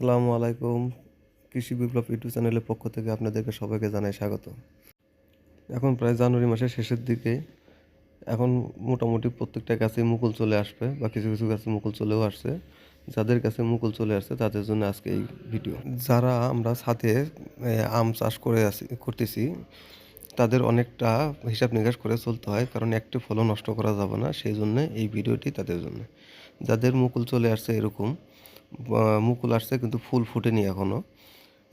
আসসালামু আলাইকুম, কৃষি বিপ্লব ইউটিউব চ্যানেলের পক্ষ থেকে আপনাদেরকে সবাইকে জানাই স্বাগত। এখন প্রায় জানুয়ারি মাসের শেষের দিকে, এখন মোটামুটি প্রত্যেকটা গাছে মুকুল চলে আসবে বা কিছু কিছু গাছে মুকুল চলেও আসছে। যাদের কাছে মুকুল চলে আসছে, তাদের জন্য আজকে এই ভিডিও। যারা আমরা সাথে আম চাষ করে আছি করতেছি, তাদের অনেকটা হিসাব নিকাশ করে চলতে হয়, কারণ একটি ফলও নষ্ট করা যাবে না, সেই জন্য এই ভিডিওটি তাদের জন্য। যাদের মুকুল চলে আসছে এরকম মুকুল আসছে, কিন্তু ফুল ফুটেনি এখনও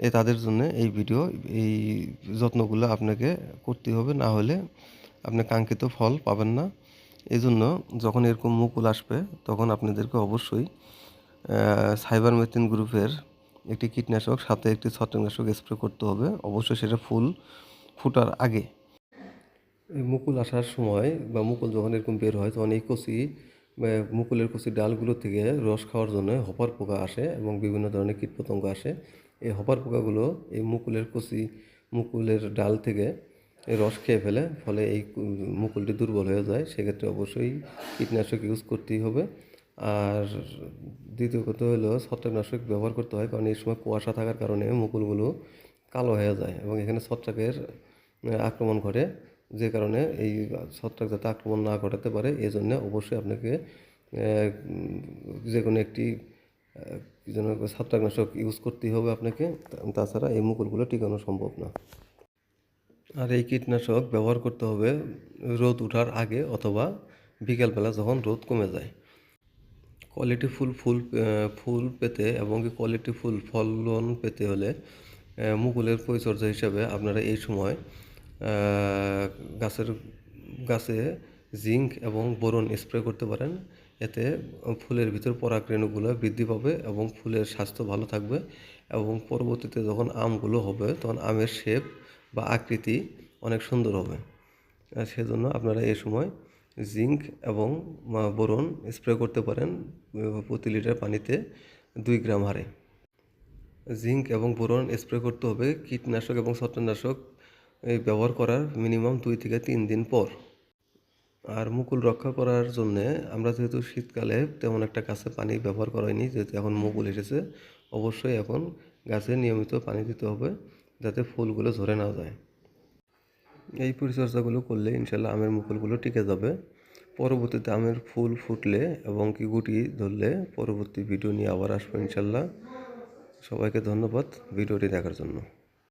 এ তাদের জন্য এই ভিডিও, এই যত্নগুলো আপনাকে করতে হবে, না হলে আপনি কাঙ্ক্ষিত ফল পাবেন না। এই জন্য যখন এরকম মুকুল আসবে, তখন আপনাদেরকে অবশ্যই সাইবার মেথিন গ্রুপের একটি কীটনাশক, সাথে একটি ছত্রাকনাশক স্প্রে করতে হবে। অবশ্যই সেটা ফুল ফুটার আগে। এই মুকুল আসার সময় বা মুকুল যখন এরকম বের হয়, তখন এই কচি মুকুলের কচি ডালগুলো থেকে রস খাওয়ার জন্য হপার পোকা আসে এবং বিভিন্ন ধরনের কীটপতঙ্গ আসে। এই হপার পোকাগুলো এই মুকুলের কুচি, মুকুলের ডাল থেকে রস খেয়ে ফেলে, ফলে এই মুকুলটি দুর্বল হয়ে যায়। সেক্ষেত্রে অবশ্যই কীটনাশক ইউজ করতেই হবে। আর দ্বিতীয় কথা হলো, ছত্রাকনাশক ব্যবহার করতে হয় কারণ এই সময় কুয়াশা থাকার কারণে মুকুলগুলো কালো হয়ে যায় এবং এখানে ছত্রাকের আক্রমণ ঘটে। যে কারণে এই ছত্রাক যাতে আক্রমণ না ঘটাতে পারে এই জন্য অবশ্যই আপনাকে যে কোনো একটি যেন ছত্রাকনাশক ইউজ করতেই হবে আপনাকে। তাছাড়া এই মুকুলগুলো টিকানো সম্ভব না। আর এই কীটনাশক ব্যবহার করতে হবে রোদ ওঠার আগে অথবা বিকেলবেলা যখন রোদ কমে যায়। কোয়ালিটি ফুল ফুল ফুল পেতে এবং কোয়ালিটি ফুল, ফলন পেতে হলে মুকুলের পরিচর্যা হিসাবে আপনারা এই সময় গাছের গাছে জিঙ্ক এবং বোরন স্প্রে করতে পারেন। এতে ফুলের ভিতর পরাগরেণুগুলো বৃদ্ধি পাবে এবং ফুলের স্বাস্থ্য ভালো থাকবে এবং পরবর্তীতে যখন আমগুলো হবে, তখন আমের শেপ বা আকৃতি অনেক সুন্দর হবে। সেজন্য আপনারা এই সময় জিঙ্ক এবং বোরন স্প্রে করতে পারেন প্রতি লিটার পানিতে দুই গ্রাম হারে। জিঙ্ক এবং বোরন স্প্রে করতে হবে কীটনাশক এবং ছত্রাকনাশক এই ব্যবহার করার মিনিমাম দুই থেকে তিন দিন পর। আর মুকুল রক্ষা করার জন্যে আমরা যেহেতু শীতকালে তেমন একটা গাছে পানি ব্যবহার করা হয়নি, যেহেতু এখন মুকুল এসেছে, অবশ্যই এখন গাছে নিয়মিত পানি দিতে হবে যাতে ফুলগুলো ঝরে না যায়। এই পরিচর্যাগুলো করলে ইনশাল্লাহ আমের মুকুলগুলো টিকে যাবে। পরবর্তীতে আমের ফুল ফুটলে এবং কি গুটি ধরলে পরবর্তী ভিডিও নিয়ে আবার আসব ইনশাল্লাহ। সবাইকে ধন্যবাদ ভিডিওটি দেখার জন্য।